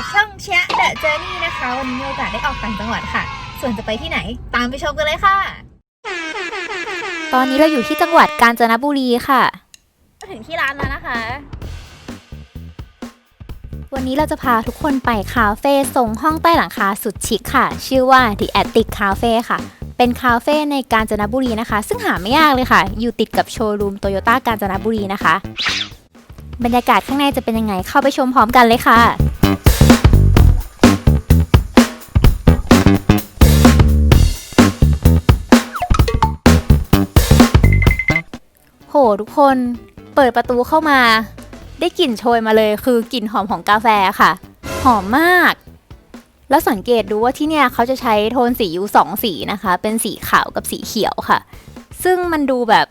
นะคะ วันนี้มีโอกาสได้ออกต่างจังหวัดค่ะ ส่วนจะไปที่ไหน ตามไปชมกันเลยค่ะ ตอนนี้เราอยู่ที่จังหวัดกาญจนบุรีค่ะมาถึงที่ร้านแล้วนะคะ วันนี้เราจะพาทุกคนไปคาเฟ่ทรงห้องใต้หลังคาสุดชิคค่ะ ชื่อว่า The Attic Cafe ค่ะ เป็นคาเฟ่ในกาญจนบุรีนะคะ ซึ่งหาไม่ยากเลยค่ะ อยู่ติดกับโชว์รูมโตโยต้ากาญจนบุรีนะคะ บรรยากาศข้างในจะเป็นยังไงเข้าไปชมพร้อมกันเลยค่ะ ทุกคน เปิดประตูเข้ามา ได้กลิ่นโชยมาเลยคือกลิ่นหอมของกาแฟค่ะ หอมมาก แล้วสังเกตดูว่าที่เนี่ยเขาจะใช้โทนสีอยู่สองสีนะคะ เป็นสีขาวกับสีเขียวค่ะ ซึ่งมันดูแบบ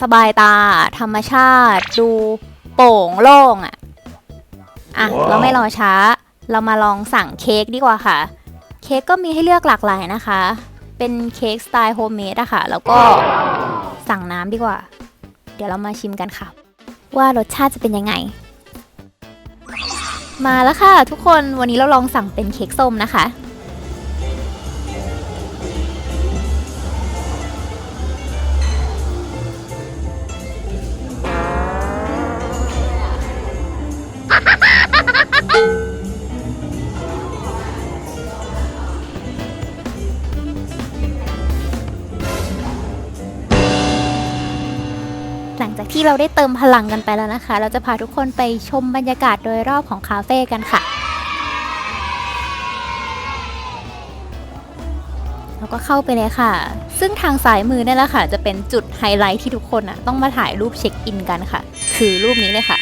สบายตา ธรรมชาติ ดูโปร่งโล่งอะอะว้าวเราไม่รอช้า เรามาลองสั่งเค้กดีกว่าค่ะ เค้กก็มีให้เลือกหลากหลายนะคะ เป็นเค้กสไตล์โฮมเมดอะค่ะ แล้วก็สั่งน้ำดีกว่าเดี๋ยวเรามาชิมกันค่ะ ว่ารสชาติจะเป็นยังไง มาแล้วค่ะทุกคนวันนี้เราลองสั่งเป็นเค้กส้มนะคะ หลังจากที่เราได้เติมพลังกันไปแล้วนะคะ เราจะพาทุกคนไปชมบรรยากาศโดยรอบของคาเฟ่กันค่ะ เราก็เข้าไปเลยค่ะ ซึ่งทางซ้ายมือนี่แหละค่ะ จะเป็นจุดไฮไลท์ที่ทุกคนอะต้องมาถ่ายรูปเช็คอินกันค่ะ คือรูปนี้เลยค่ะ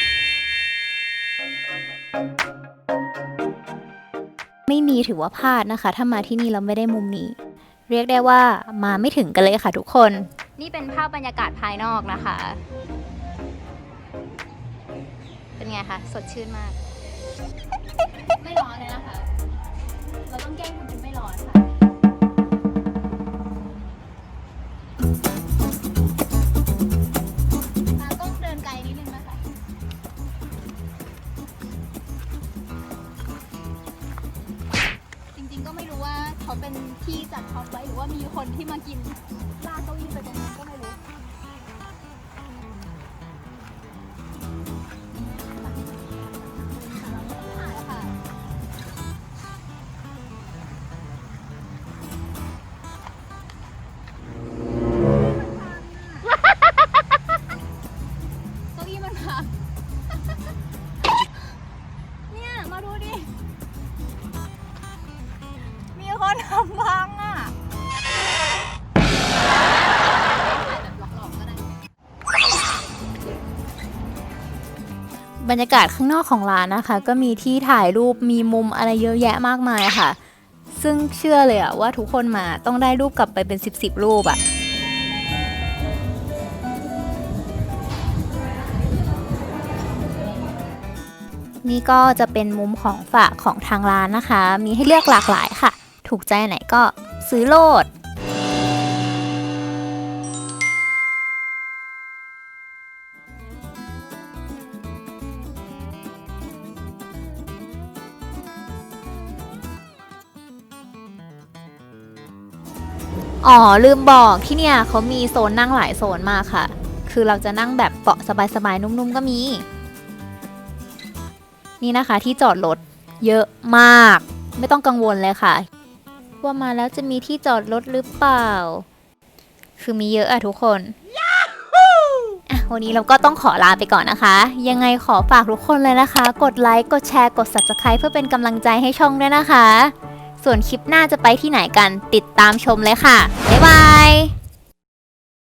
ไม่มีถือว่าพลาดนะคะ ถ้ามาที่นี่เราไม่ได้มุมนี้ เรียกได้ว่ามาไม่ถึงกันเลยค่ะทุกคน นี่เป็นภาพบรรยากาศภายนอกนะคะ เป็นไงคะ สดชื่นมาก ไม่ร้อนเลยนะคะ เราต้องแกล้งทำเป็นไม่ร้อนค่ะต้องเดินไกลนิดนึงนะคะ จริงๆก็ไม่รู้ว่าเขาเป็นที่จัดท็อปไว้หรือว่ามีคนที่มากินลากเก้าอี้ไปตรงนั้น นทำพังอะบรรยากาศข้างนอกของร้านนะคะ ก็มีที่ถ่ายรูปมีมุมอะไรเยอะแยะมากมายค่ะ ซึ่งเชื่อเลยอะว่าทุกคนมาต้องได้รูปกลับไปเป็น 10บสรูปอะนี่ก็จะเป็นมุมของฝากของทางร้านนะคะ มีให้เลือกหลากหลายค่ะ ถูกใจไหนก็ซื้อโลดอ๋อ ลืมบอกที่เนี่ยเขามีโซนนั่งหลายโซนมากค่ะ คือเราจะนั่งแบบเบาะสบายๆ นุ่มๆ ก็มี นี่นะคะที่จอดรถเยอะมาก ไม่ต้องกังวลเลยค่ะ ว่ามาแล้วจะมีที่จอดรถหรือเปล่า คือมีเยอะอะทุกคนอะวันนี้เราก็ต้องขอลาไปก่อนนะคะ ยังไงขอฝากทุกคนเลยนะคะ กดไลค์ กดแชร์ กด subscribe เพื่อเป็นกำลังใจให้ช่องด้วยนะคะ ส่วนคลิปหน้าจะไปที่ไหนกันติดตามชมเลยค่ะ บ๊ายบาย